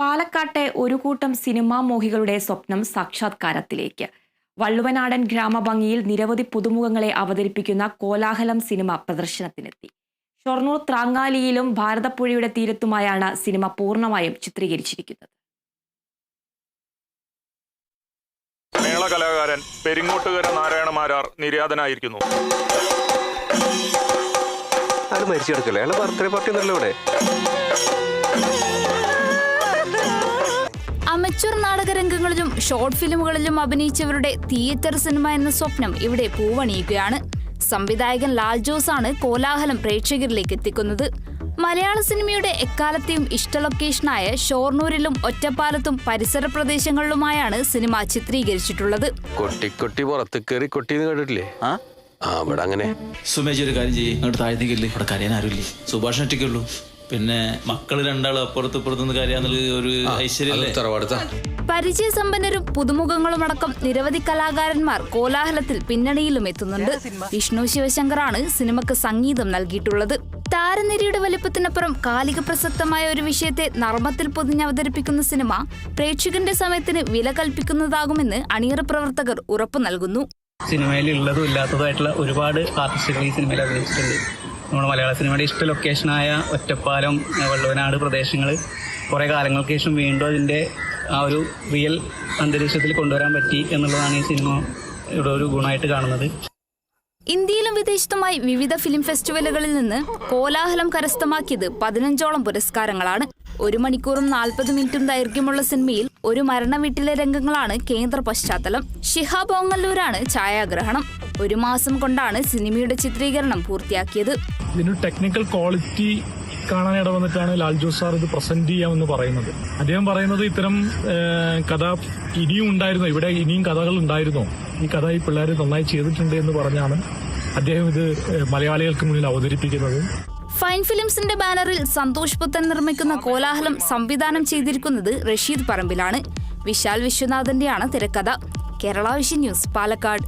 പാലക്കാട്ടെ ഒരു കൂട്ടം സിനിമാ മോഹികളുടെ സ്വപ്നം സാക്ഷാത്കാരത്തിലേക്ക്. വള്ളുവനാടൻ ഗ്രാമഭംഗിയിൽ നിരവധി പുതുമുഖങ്ങളെ അവതരിപ്പിക്കുന്ന കോലാഹലം സിനിമ പ്രദർശനത്തിനെത്തി. ഷൊർണൂർ ത്രാങ്ങാലിയിലും ഭാരതപ്പുഴയുടെ തീരത്തുമായാണ് സിനിമ പൂർണമായും ചിത്രീകരിച്ചിരിക്കുന്നത്. മേള കലാകാരൻ പെരിങ്ങോട്ടുകര നാരായണമാരാർ നിര്യാതനായിരിക്കുന്നു. മരിച്ചു കിടക്കല്ലേ? ബർത്ത്ഡേ പാർട്ടി ഒന്നല്ലോ ഇവിടെ. അമച്വർ നാടകരംഗങ്ങളിലും ഷോർട്ട് ഫിലിമുകളിലും അഭിനയിച്ചവരുടെ തിയേറ്റർ സിനിമ എന്ന സ്വപ്നം ഇവിടെ പൂവണിയുകയാണ് സംവിധായകൻ ലാൽ ജോസ് ആണ് കോലാഹലം പ്രേക്ഷകരിലേക്ക് എത്തിക്കുന്നത്. മലയാള സിനിമയുടെ എക്കാലത്തെയും ഇഷ്ട ലൊക്കേഷനായ ഷോർണൂരിലും ഒറ്റപ്പാലത്തും പരിസര പ്രദേശങ്ങളിലുമായാണ് സിനിമ ചിത്രീകരിച്ചിട്ടുള്ളത്. കൊട്ടി കൊട്ടി പുറത്ത് കയറി കൊട്ടി കേട്ടിട്ടില്ലേ? ആ? ഇവിടെ അങ്ങനെ. സുമേജ് ഒരു കാര്യം ചെയ്യും അങ്ങോട്ട് താഴ്ന്നിക്കില്ലേ ഇവിടെ കരയാൻ ആരുമില്ലേ? സുഭാഷ് ഒറ്റയ്ക്കുള്ളൂ പിന്നെ മക്കൾ രണ്ടാളും അപ്പുറത്ത് ഇപ്പുറത്തുനിന്ന് കാര്യാന്നുള്ള ഒരു ഐശ്വര്യല്ലേ? പരിചയസമ്പന്നരും പുതുമുഖങ്ങളും അടക്കം നിരവധി കലാകാരന്മാർ കോലാഹലത്തിൽ പിന്നണിയിലും എത്തുന്നുണ്ട്. വിഷ്ണു ശിവശങ്കറാണ് സിനിമക്ക് സംഗീതം നൽകിയിട്ടുള്ളത്. താരനിരയുടെ വലിപ്പത്തിനപ്പുറം കാലിക പ്രസക്തമായ ഒരു വിഷയത്തെ നർമ്മത്തിൽ പൊതിഞ്ഞ് അവതരിപ്പിക്കുന്ന സിനിമ പ്രേക്ഷകന്റെ സമയത്തിന് വില കൽപ്പിക്കുന്നതാകുമെന്ന് അണിയറ പ്രവർത്തകർ ഉറപ്പു നൽകുന്നു. സിനിമയിൽ ഉള്ളതും ഇല്ലാത്തതുമായിട്ടുള്ള ഒരുപാട് ആർട്ടിസ്റ്റുകൾ ഈ സിനിമയിൽ അഭിനയിച്ചിട്ടുണ്ട്. നമ്മുടെ മലയാള സിനിമയുടെ ഇഷ്ട ലൊക്കേഷനായ ഒറ്റപ്പാലം വള്ളുവനാട് പ്രദേശങ്ങൾ കുറേ കാലങ്ങൾക്ക് ശേഷം വീണ്ടും അതിന്റെ ആ ഒരു റിയൽ അന്തരീക്ഷത്തിൽ കൊണ്ടുവരാൻ പറ്റി എന്നുള്ളതാണ് ഈ സിനിമയുടെ ഒരു ഗുണമായിട്ട് കാണുന്നത്. ഇന്ത്യയിലും വിദേശത്തുമായി വിവിധ ഫിലിം ഫെസ്റ്റിവലുകളിൽ നിന്ന് കോലാഹലം കരസ്ഥമാക്കിയത് പതിനഞ്ചോളം പുരസ്കാരങ്ങളാണ്. ഒരു മണിക്കൂറും നാൽപ്പത് മിനിറ്റും ദൈർഘ്യമുള്ള സിനിമയിൽ ഒരു മരണ വീട്ടിലെ രംഗങ്ങളാണ് കേന്ദ്ര പശ്ചാത്തലം. ഷിഹാബ് ഓങ്ങല്ലൂരാണ് ഛായാഗ്രഹണം. ഒരു മാസം കൊണ്ടാണ് സിനിമയുടെ ചിത്രീകരണം പൂർത്തിയാക്കിയത്. ഇതിന് ടെക്നിക്കൽ ക്വാളിറ്റി കാണാൻ ഇടവന്നിട്ടാണ് ലാൽ ജോസ് സാർ ഇത് പ്രസന്റ് ചെയ്യാമെന്ന് പറയുന്നത്. അദ്ദേഹം പറയുന്നത് ഇത്തരം കഥ ഇനിയും ഉണ്ടായിരുന്നോ ഇവിടെ ഇനിയും കഥകൾ ഉണ്ടായിരുന്നോ. ഈ കഥ ഈ പിള്ളേർ നന്നായി ചെയ്തിട്ടുണ്ട് എന്ന് പറഞ്ഞാണ് അദ്ദേഹം ഇത് മലയാളികൾക്ക് മുന്നിൽ അവതരിപ്പിക്കുന്നത്. ഫൈൻ ഫിലിംസിന്റെ ബാനറിൽ സന്തോഷ് പുത്തൻ നിർമ്മിക്കുന്ന കോലാഹലം സംവിധാനം ചെയ്തിരിക്കുന്നത് റഷീദ് പറമ്പിലാണ്. വിശാൽ വിശ്വനാഥന്റെയാണ് തിരക്കഥ. Kerala vision news Palakkad.